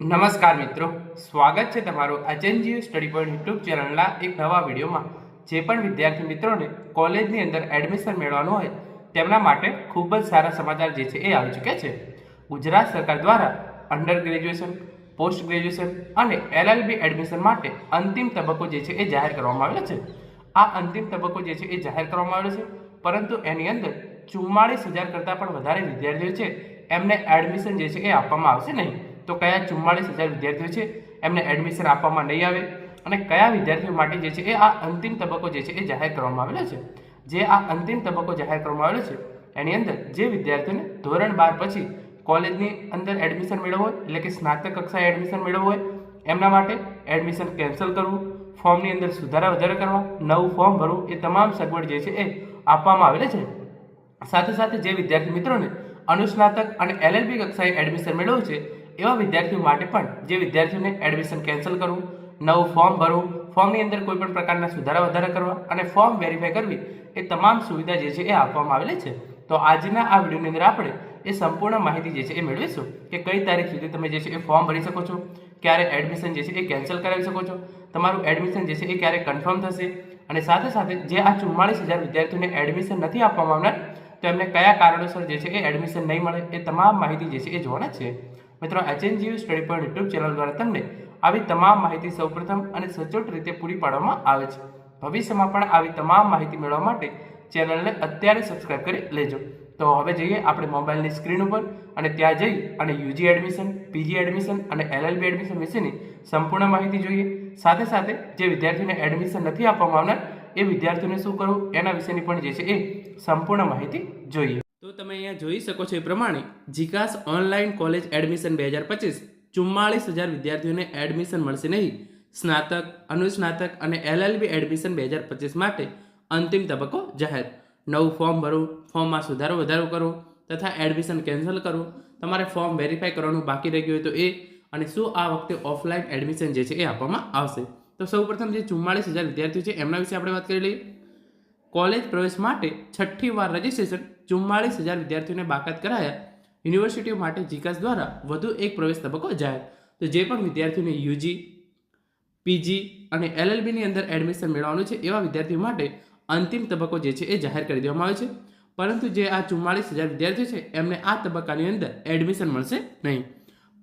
નમસ્કાર મિત્રો, સ્વાગત છે તમારું અચેન્જીવ સ્ટડી પોઈન્ટ યુટ્યુબ ચેનલના એક નવા વિડીયોમાં. જે પણ વિદ્યાર્થી મિત્રોને કોલેજની અંદર એડમિશન મેળવવાનું હોય, તેમના માટે ખૂબ જ સારા સમાચાર જે છે એ આવી ચૂક્યા છે. ગુજરાત સરકાર દ્વારા અંડર ગ્રેજ્યુએશન, પોસ્ટ ગ્રેજ્યુએશન અને એલએલબી એડમિશન માટે અંતિમ તબક્કો જે છે એ જાહેર કરવામાં આવ્યો છે. આ અંતિમ તબક્કો જે છે એ જાહેર કરવામાં આવ્યો છે, પરંતુ એની અંદર ચુમ્માળીસ હજાર કરતાં પણ વધારે વિદ્યાર્થીઓ છે, એમને એડમિશન જે છે એ આપવામાં આવશે નહીં. તો કયા ચુમ્માળીસ હજાર વિદ્યાર્થીઓ છે, એમને એડમિશન આપવામાં નહીં આવે અને કયા વિદ્યાર્થીઓ માટે જે છે એ આ અંતિમ તબક્કો જે છે એ જાહેર કરવામાં આવેલો છે. જે આ અંતિમ તબક્કો જાહેર કરવામાં આવેલો છે, એની અંદર જે વિદ્યાર્થીઓને ધોરણ બાર પછી કોલેજની અંદર એડમિશન મેળવવું હોય, એટલે કે સ્નાતક કક્ષાએ એડમિશન મેળવવું હોય, એમના માટે એડમિશન કેન્સલ કરવું ફોર્મની અંદર સુધારા વધારા કરવા, નવું ફોર્મ ભરવું, એ તમામ સગવડ જે છે એ આપવામાં આવેલી છે. સાથે સાથે જે વિદ્યાર્થી મિત્રોને અનુસ્નાતક અને એલએલબી કક્ષાએ એડમિશન મેળવવું છે એવા વિદ્યાર્થીઓ માટે પણ જે વિદ્યાર્થીઓને એડમિશન કેન્સલ કરવું, નવું ફોર્મ ભરવું ફોર્મની અંદર કોઈ પણ પ્રકારના સુધારા વધારા કરવા અને ફોર્મ વેરીફાઈ કરવી, એ તમામ સુવિધા જે છે એ આપવામાં આવેલી છે. તો આજના આ વિડીયોની અંદર આપણે એ સંપૂર્ણ માહિતી જે છે એ મેળવીશું કે કઈ તારીખ સુધી તમે જે છે એ ફોર્મ ભરી શકો છો, ક્યારે એડમિશન જે છે એ કેન્સલ કરાવી શકો છો, તમારું એડમિશન જે છે એ ક્યારે કન્ફર્મ થશે અને સાથે સાથે જે આ ચુમ્માળીસ હજાર વિદ્યાર્થીઓને એડમિશન નથી આપવામાં આવનાર, તો એમને કયા કારણોસર જે છે એ એડમિશન નહીં મળે એ તમામ માહિતી જે છે એ જોવાના છે. મિત્રો, HNGU study point YouTube channel દ્વારા તમને આવી તમામ માહિતી સૌપ્રથમ અને સચોટ રીતે પૂરી પાડવામાં આવે છે. ભવિષ્યમાં પણ આવી તમામ માહિતી મેળવવા માટે ચેનલને અત્યારે સબસ્ક્રાઇબ કરી લેજો. તો હવે જઈએ આપણે મોબાઈલની સ્ક્રીન ઉપર અને ત્યાં જઈ અને યુજી એડમિશન, પીજી એડમિશન અને એલએલબી એડમિશન વિશેની સંપૂર્ણ માહિતી જોઈએ. સાથે સાથે જે વિદ્યાર્થીઓને એડમિશન નથી આપવામાં આવનાર, એ વિદ્યાર્થીઓને શું કરવું? એના વિશેની પણ જે છે એ સંપૂર્ણ માહિતી જોઈએ. તો તમે અહીંયા જોઈ શકો છો એ પ્રમાણે જીકાસ ઓનલાઈન કોલેજ એડમિશન બે હજાર પચીસ. ચુમ્માળીસ હજાર વિદ્યાર્થીઓને એડમિશન મળશે નહીં. સ્નાતક, અનુસ્નાતક અને એલએલબી એડમિશન બે હજાર પચીસ માટે અંતિમ તબક્કો જાહેર. નવું ફોર્મ ભરવું ફોર્મમાં સુધારો વધારો કરો તથા એડમિશન કેન્સલ કરો. તમારે ફોર્મ વેરીફાઈ કરવાનું બાકી રહી ગયું તો એ અને શું આ વખતે ઓફલાઈન એડમિશન જે છે એ આપવામાં આવશે. તો સૌપ્રથમ જે ચુમ્માળીસ હજાર વિદ્યાર્થીઓ છે એમના વિશે આપણે વાત કરી લઈએ. કોલેજ પ્રવેશ માટે છઠ્ઠી વાર રજિસ્ટ્રેશન ચુમ્માળીસ હજાર વિદ્યાર્થીઓને બાકાત કરાયા. યુનિવર્સિટીઓ માટે જીકાસ દ્વારા વધુ એક પ્રવેશ તબક્કો જાહેર. તો જે પણ વિદ્યાર્થીઓને યુજી, પીજી અને એલએલબીની અંદર એડમિશન મેળવવાનું છે, એવા વિદ્યાર્થીઓ માટે અંતિમ તબક્કો જે છે એ જાહેર કરી દેવામાં આવ્યો છે. પરંતુ જે આ ચુમ્માળીસ હજાર વિદ્યાર્થીઓ છે, એમને આ તબક્કાની અંદર એડમિશન મળશે નહીં.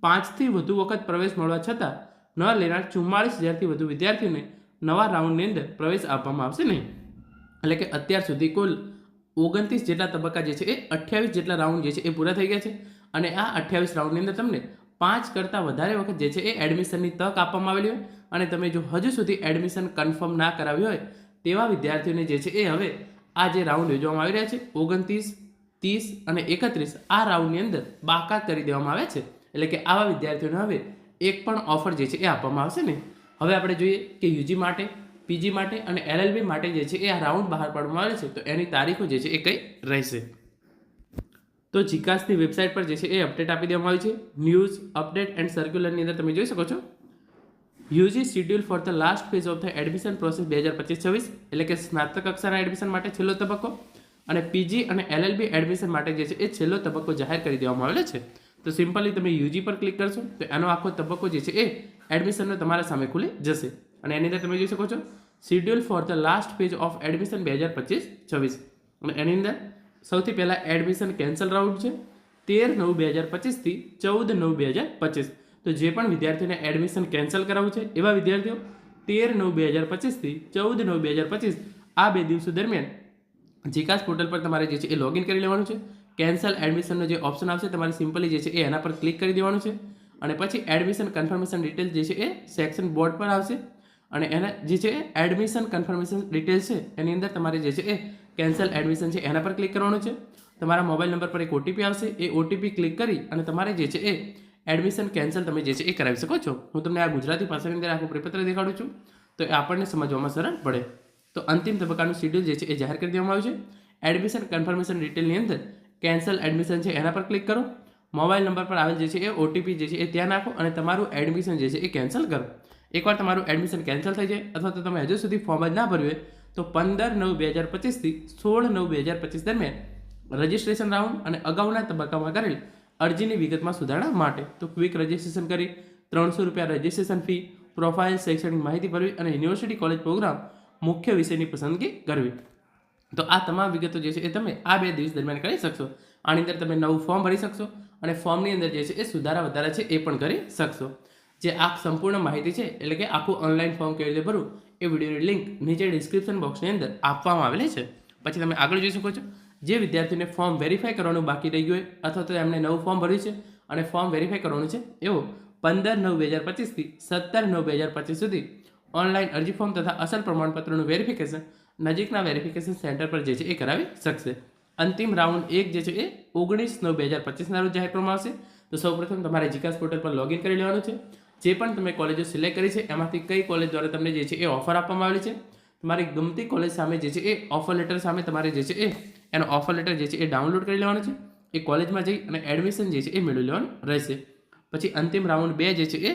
પાંચથી વધુ વખત પ્રવેશ મળવા છતાં ન લેનાર ચુમ્માળીસ હજારથી વધુ વિદ્યાર્થીઓને નવા રાઉન્ડની અંદર પ્રવેશ આપવામાં આવશે નહીં. એટલે કે અત્યાર સુધી કુલ ઓગણત્રીસ જેટલા તબક્કા જે છે એ અઠ્યાવીસ જેટલા રાઉન્ડ જે છે એ પૂરા થઈ ગયા છે. અને આ અઠ્યાવીસ રાઉન્ડની અંદર તમને પાંચ કરતાં વધારે વખત જે છે એ એડમિશનની તક આપવામાં આવેલી હોય. અને તમે જો હજુ સુધી એડમિશન કન્ફર્મ ના કરાવ્યું હોય, તેવા વિદ્યાર્થીઓને જે છે એ હવે આ જે રાઉન્ડ યોજવામાં આવી રહ્યા છે, ઓગણત્રીસ, ત્રીસ અને એકત્રીસ, આ રાઉન્ડની અંદર બાકાત કરી દેવામાં આવે છે. એટલે કે આવા વિદ્યાર્થીઓને હવે એક પણ ઓફર જે છે એ આપવામાં આવશે ને હવે આપણે જોઈએ કે યુજી માટે પીજી માટે અને એલએલબી માટે જે છે એ આ રાઉન્ડ બહાર પાડવામાં આવે છે. તો એની તારીખો જે છે એ કંઈ રહેશે? તો જીકાસની વેબસાઇટ પર જે છે એ અપડેટ આપી દેવામાં આવી છે. ન્યૂઝ, અપડેટ એન્ડ સર્ક્યુલરની અંદર તમે જોઈ શકો છો. UG schedule for the last phase of the admission process બે હજાર પચીસ છવ્વીસ, એટલે કે સ્નાતક કક્ષાના એડમિશન માટે છેલ્લો તબક્કો અને પીજી અને એલએલબી એડમિશન માટે જે છે એ છેલ્લો તબક્કો જાહેર કરી દેવામાં આવેલો છે. તો સિમ્પલી તમે યુજી પર ક્લિક કરશો તો એનો આખો તબક્કો જે છે એ એડમિશનનો તમારા સામે ખુલી જશે. અને એની અંદર તમે જોઈ શકો છો schedule for the last page of admission બે હજાર પચીસ, છવ્વીસ. અને એની અંદર સૌથી પહેલાં એડમિશન કેન્સલ રાઉન્ડ છે, તેર નવ બે હજાર પચીસથી ચૌદ નવ બે હજાર પચીસ. તો જે પણ વિદ્યાર્થીઓને એડમિશન કેન્સલ કરાવવું છે, એવા વિદ્યાર્થીઓ, તેર નવ બે હજાર પચીસથી ચૌદ નવ બે હજાર પચીસ, આ બે દિવસો દરમિયાન જીકાસ પોર્ટલ પર તમારે જે છે એ લોગિન કરી લેવાનું છે. કેન્સલ એડમિશનનો જે ઓપ્શન આવશે, તમારે સિમ્પલી જે છે એ એના પર ક્લિક કરી દેવાનું છે. અને પછી એડમિશન કન્ફર્મેશન ડિટેલ્સ જે છે એ સેક્શન બોર્ડ પર આવશે. અને એના જે છે એડમિશન કન્ફર્મેશન ડિટેલ્સ છે, એની અંદર તમારે જે છે, એ કેન્સલ એડમિશન છે, એના પર ક્લિક કરવાનું છે. તમારા મોબાઈલ નંબર પર એક ઓટીપી આવશે, એ ઓટીપી ક્લિક કરી અને તમારે જે છે, એ એડમિશન કેન્સલ તમે જે છે, એ કરાવી શકો છો. હું તમને આ ગુજરાતી ભાષાની અંદર આખું પ્રપત્ર દેખાડું છું. તો એ આપણને સમજવામાં સરળ પડે. તો અંતિમ તબક્કાનું શેડ્યુલ જે છે, એ જાહેર કરી દેવામાં આવ્યું છે. એડમિશન કન્ફર્મેશન ડિટેલની અંદર કેન્સલ એડમિશન છે, એના પર ક્લિક કરો. મોબાઈલ નંબર પર આવેલ જે છે, એ ઓટીપી જે છે, એ ત્યાં નાખો અને તમારું એડમિશન જે છે, એ કેન્સલ કરો. એકવાર તમારું એડમિશન કેન્સલ થઈ જાય અથવા તો તમે હજુ સુધી ફોર્મ જ ના ભર્યું તો પંદર નવ બે હજાર પચીસથી સોળ નવ બે હજાર પચીસ દરમિયાન રજિસ્ટ્રેશન રાઉન્ડ અને અગાઉના તબક્કામાં કરેલ અરજીની વિગતમાં સુધારણા માટે તો ક્વિક રજિસ્ટ્રેશન કરી, ત્રણસો રૂપિયા રજિસ્ટ્રેશન ફી પ્રોફાઇલ શૈક્ષણિક માહિતી ભરવી અને યુનિવર્સિટી કોલેજ પ્રોગ્રામ મુખ્ય વિષયની પસંદગી કરવી. તો આ તમામ વિગતો જે છે એ તમે આ બે દિવસ દરમિયાન કરી શકશો. આની અંદર તમે નવું ફોર્મ ભરી શકશો અને ફોર્મની અંદર જે છે એ સુધારા વધારા છે એ પણ કરી શકશો. જે આ સંપૂર્ણ માહિતી છે, એટલે કે આખું ઓનલાઈન ફોર્મ કેવી રીતે ભરવું, એ વિડીયોની લિંક નીચે ડિસ્ક્રિપ્શન બોક્સની અંદર આપવામાં આવેલી છે. પછી તમે આગળ જોઈ શકો છો, જે વિદ્યાર્થીને ફોર્મ વેરીફાઈ કરવાનું બાકી રહી ગયું હોય, અથવા તો એમને નવું ફોર્મ ભર્યું છે, અને ફોર્મ વેરીફાઈ કરવાનું છે, એવો પંદર નવ બે હજાર પચીસથી સત્તર નવ બે હજાર પચીસ સુધી ઓનલાઈન અરજી ફોર્મ તથા અસલ પ્રમાણપત્રનું વેરિફિકેશન નજીકના વેરિફિકેશન સેન્ટર પર જે છે એ કરાવી શકશે. અંતિમ રાઉન્ડ એક જે છે એ ઓગણીસ નવ બે હજાર પચીસના રોજ જાહેર કરવામાં આવશે. તો સૌપ્રથમ તમારે જીકાસ પોર્ટલ પર લોગિન કરી લેવાનું છે. જે પણ તમે કોલેજો સિલેક્ટ કરી છે, એમાંથી કઈ કોલેજ દ્વારા તમને જે છે એ ઓફર આપવામાં આવેલી છે? તમારી ગમતી કોલેજ સામે જે છે એ ઓફર લેટર સામે તમારે જે છે એ, એનો ઓફર લેટર જે છે એ ડાઉનલોડ કરી લેવાનો છે. એ કોલેજમાં જઈ અને એડમિશન જે છે એ મેળવી લેવાનું રહેશે. પછી અંતિમ રાઉન્ડ બે જે છે એ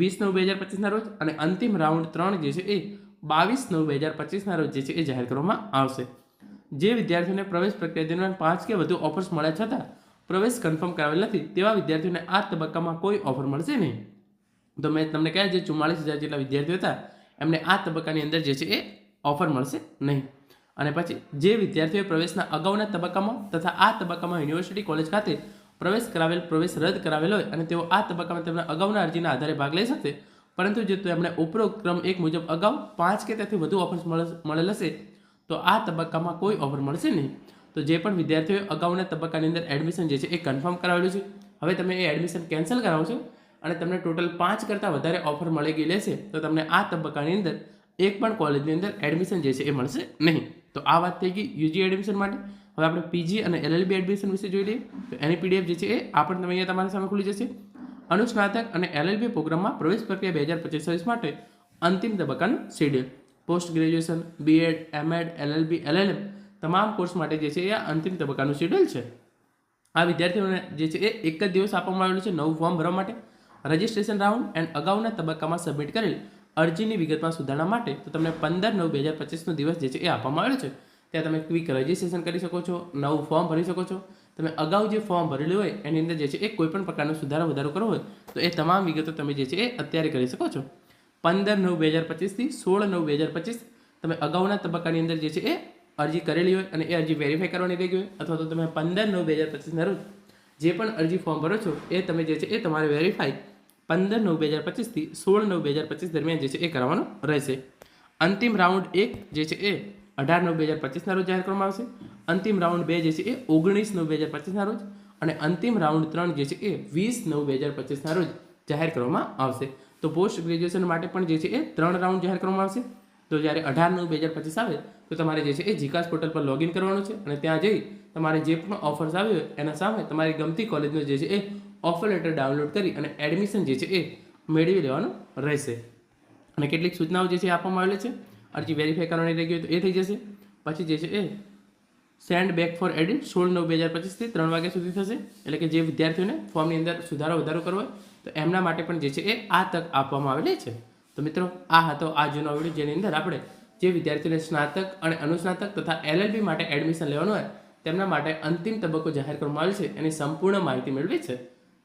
વીસ નવ બે હજાર પચીસના રોજ અને અંતિમ રાઉન્ડ ત્રણ જે છે એ બાવીસ નવ બે હજાર પચીસના રોજ જે છે એ જાહેર કરવામાં આવશે. જે વિદ્યાર્થીઓને પ્રવેશ પ્રક્રિયા દરમિયાન પાંચ કે વધુ ઓફર્સ મળ્યા છતાં પ્રવેશ કન્ફર્મ કરાવેલ નથી, તેવા વિદ્યાર્થીઓને આ તબક્કામાં કોઈ ઓફર મળશે નહીં. તો મેં તમને કહ્યા જે ચુમ્માળીસ હજાર જેટલા વિદ્યાર્થીઓ હતા, એમને આ તબક્કાની અંદર જે છે એ ઓફર મળશે નહીં. અને પછી જે વિદ્યાર્થીઓએ પ્રવેશના અગાઉના તબક્કામાં તથા આ તબક્કામાં યુનિવર્સિટી કોલેજ ખાતે પ્રવેશ કરાવેલ, પ્રવેશ રદ કરાવેલ હોય અને તેઓ આ તબક્કામાં તેમના અગાઉના અરજીના આધારે ભાગ લઈ શકશે, પરંતુ જો તેમણે ઉપરોક્ત ક્રમ એક મુજબ અગાઉ પાંચ કે તેથી વધુ ઓફર્સ મળેલ હશે, તો આ તબક્કામાં કોઈ ઓફર મળશે નહીં. તો જે પણ વિદ્યાર્થીઓએ અગાઉના તબક્કાની અંદર એડમિશન જે છે એ કન્ફર્મ કરાવેલું છે. હવે તમે એ એડમિશન કેન્સલ કરાવો છો અને તમને ટોટલ પાંચ કરતાં વધારે ઓફર મળી ગઈ લેશે, તો તમને આ તબક્કાની અંદર એક પણ કોલેજની અંદર એડમિશન જે છે એ મળશે નહીં. તો આ વાત થઈ ગઈ યુજી એડમિશન માટે. હવે આપણે પીજી અને એલએલબી એડમિશન વિશે જોઈ લઈએ. તો એની પીડીએફ જે છે એ આ પણ તમે અહીંયા તમારી સામે ખુલી જશે. અનુસ્નાતક અને એલએલબી પ્રોગ્રામમાં પ્રવેશ પ્રક્રિયા બે હજાર પચીસ માટે અંતિમ તબક્કાનું schedule post graduation BEd MEd LLB LLM તમામ કોર્સ માટે જે છે એ અંતિમ તબક્કાનું શેડ્યુલ છે. આ વિદ્યાર્થીઓને જે છે એ એક જ દિવસ આપવામાં આવેલું છે નવું ફોર્મ ભરવા માટે. રજિસ્ટ્રેશન રાઉન્ડ એન્ડ અગાઉના તબક્કામાં સબમિટ કરેલ અરજીની વિગતમાં સુધારણા માટે તો તમને પંદર નવ બે હજાર પચીસનો દિવસ જે છે એ આપવામાં આવેલો છે. ત્યાં તમે ક્વિક રજિસ્ટ્રેશન કરી શકો છો, નવું ફોર્મ ભરી શકો છો. તમે અગાઉ જે ફોર્મ ભરેલું હોય એની અંદર જે છે એ કોઈપણ પ્રકારનો સુધારો વધારો કરવો હોય તો એ તમામ વિગતો તમે જે છે એ અત્યારે કરી શકો છો. પંદર નવ બે હજાર પચીસથી સોળ નવ બે હજાર પચીસ તમે અગાઉના તબક્કાની અંદર જે છે એ અરજી કરેલી હોય અને એ અરજી વેરીફાઈ કરવાની રહી ગઈ હોય અથવા તો તમે પંદર નવ બે હજાર પચીસના રોજ જે પણ અરજી ફોર્મ ભરો છો એ તમે જે છે એ તમારે વેરીફાઈ પંદર નવ બે હજાર પચીસથી સોળ નવ બે હજાર પચીસ દરમિયાન જે છે એ કરવાનું રહેશે. અંતિમ રાઉન્ડ એક જે છે એ અઢાર નવ બે હજાર પચીસના રોજ જાહેર કરવામાં આવશે. અંતિમ રાઉન્ડ બે જે છે એ ઓગણીસ નવ બે હજાર પચીસના રોજ અને અંતિમ રાઉન્ડ ત્રણ જે છે એ વીસ નવ બે હજાર પચીસના રોજ જાહેર કરવામાં આવશે. તો પોસ્ટ ગ્રેજ્યુએશન માટે પણ જે છે એ ત્રણ રાઉન્ડ જાહેર કરવામાં આવશે. તો જ્યારે અઢાર નવ બે હજાર પચીસ આવે, તો તમારે જે છે એ જીકાસ પોર્ટલ પર લોગિન કરવાનું છે અને ત્યાં જઈ તમારે જે પણ ઓફર્સ આવ્યો એના સામે તમારી ગમતી કોલેજનો જે છે એ ઓફર લેટર ડાઉનલોડ કરી અને એડમિશન જે છે એ મેળવી લેવાનું રહેશે. અને કેટલીક સૂચનાઓ જે છે આપવામાં આવેલી છે. અરજી વેરીફાઈ કરવાની રહી ગઈ તો એ થઈ જશે. પછી જે છે એ સેન્ડ બેક ફોર એડિટ સોળ નવ બે હજાર પચીસથી ત્રણ વાગ્યા સુધી થશે. એટલે કે જે વિદ્યાર્થીઓને ફોર્મની અંદર સુધારો વધારો કરવો હોય તો એમના માટે પણ જે છે એ આ તક આપવામાં આવેલી છે. તો મિત્રો, આ હતો આજનો વીડિયો જેની અંદર આપણે જે વિદ્યાર્થીઓને સ્નાતક અને અનુસ્નાતક તથા એલએલબી માટે એડમિશન લેવાનું હોય તેમના માટે અંતિમ તબક્કો જાહેર કરવામાં આવ્યો છે. એની સંપૂર્ણ માહિતી મેળવી છે.